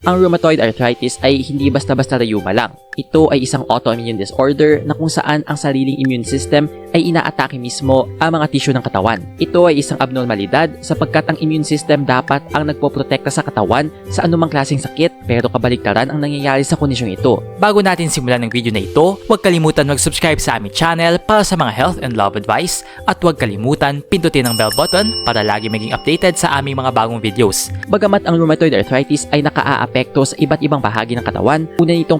Ang rheumatoid arthritis ay hindi basta-basta rayuma lang. Ito ay isang autoimmune disorder na kung saan ang sariling immune system ay inaatake mismo ang mga tissue ng katawan. Ito ay isang abnormalidad sapagkat ang immune system dapat ang nagpoprotekta sa katawan sa anumang klaseng sakit pero kabaligtaran ang nangyayari sa kondisyong ito. Bago natin simulan ng video na ito, huwag kalimutan mag-subscribe sa aming channel para sa mga health and love advice at huwag kalimutan pindutin ang bell button para lagi maging updated sa aming mga bagong videos. Bagamat ang rheumatoid arthritis ay nakaaapekto sa iba't ibang bahagi ng katawan, una nitong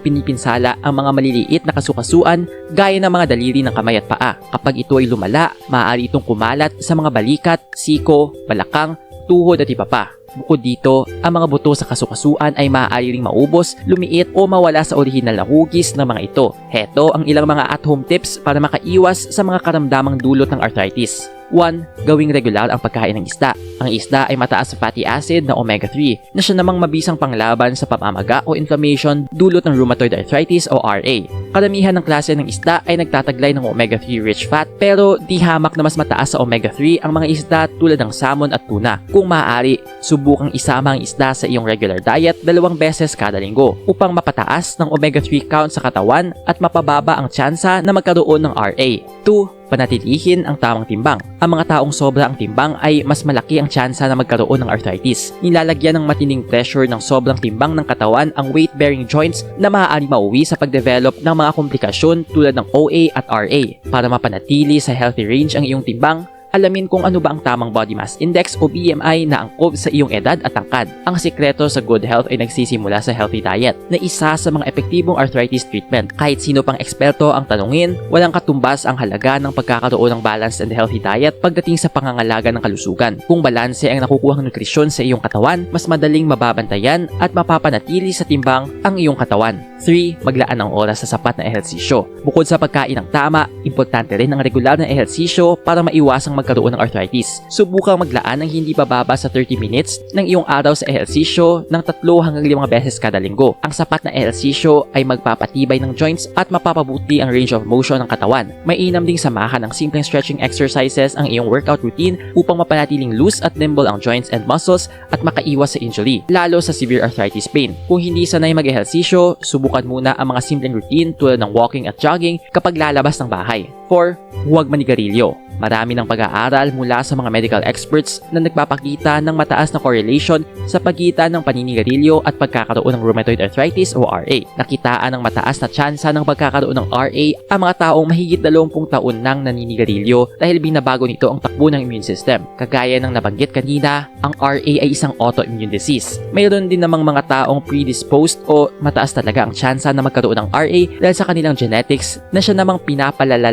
pinipinsala ang mga maliliit na kasukasuan gaya ng mga daliri ng kamay at paa. Kapag ito ay lumala, maaari itong kumalat sa mga balikat, siko, balakang, tuhod at iba pa. Bukod dito, ang mga buto sa kasukasuan ay maaari ring maubos, lumiit o mawala sa orihinal na hugis ng mga ito. Heto ang ilang mga at-home tips para makaiwas sa mga karamdamang dulot ng arthritis. 1. Gawing regular ang pagkain ng isda. Ang isda ay mataas sa fatty acid na omega-3 na siya namang mabisang panglaban sa pamamaga o inflammation dulot ng rheumatoid arthritis o RA. Karamihan ng klase ng isda ay nagtataglay ng omega-3 rich fat pero di hamak na mas mataas sa omega-3 ang mga isda tulad ng salmon at tuna. Kung maaari, subukang isama ang isda sa iyong regular diet dalawang beses kada linggo upang mapataas ng omega-3 count sa katawan at mapababa ang tsansa na magkaroon ng RA. 2 panatilihin ang tamang timbang. Ang mga taong sobra ang timbang ay mas malaki ang tsansa na magkaroon ng arthritis. Nilalagyan ng matinding pressure ng sobrang timbang ng katawan ang weight-bearing joints na maaari mauwi sa pagdevelop ng mga komplikasyon tulad ng OA at RA. Para mapanatili sa healthy range ang iyong timbang, alamin kung ano ba ang tamang body mass index o BMI na angkop sa iyong edad at tangkad. Ang sikreto sa good health ay nagsisimula sa healthy diet na isa sa mga epektibong arthritis treatment. Kahit sino pang eksperto ang tanungin, walang katumbas ang halaga ng pagkakaroon ng balanced and healthy diet pagdating sa pangangalaga ng kalusugan. Kung balanse ang nakukuhang nutrisyon sa iyong katawan, mas madaling mababantayan at mapapanatili sa timbang ang iyong katawan. 3. Maglaan ng oras sa sapat na ehersisyo. Bukod sa pagkain ng tama, importante rin ang regular na ehersisyo para maiwasang magkaroon ng arthritis. Subukang maglaan ng hindi bababa sa 30 minutes ng iyong araw sa ehersisyo ng 3 hanggang 5 beses kada linggo. Ang sapat na ehersisyo ay magpapatibay ng joints at mapapabuti ang range of motion ng katawan. Mainam ding samahan ng simpleng stretching exercises ang iyong workout routine upang mapanatiling loose at nimble ang joints and muscles at makaiwas sa injury, lalo sa severe arthritis pain. Kung hindi sanay mag-ehersisyo, subukan muna ang mga simpleng routine tulad ng walking at jogging kapag lalabas ng bahay. 4. Huwag manigarilyo. Marami ng pag-aaral mula sa mga medical experts na nagpapakita ng mataas na correlation sa pagitan ng paninigarilyo at pagkakaroon ng rheumatoid arthritis o RA. Nakitaan ng mataas na tsansa ng pagkakaroon ng RA ang mga taong mahigit 20 taon nang naninigarilyo dahil binabago nito ang takbo ng immune system. Kagaya ng nabanggit kanina, ang RA ay isang autoimmune disease. Mayroon din namang mga taong predisposed o mataas talaga ang tsansa na magkaroon ng RA dahil sa kanilang genetics na siya namang pinapalala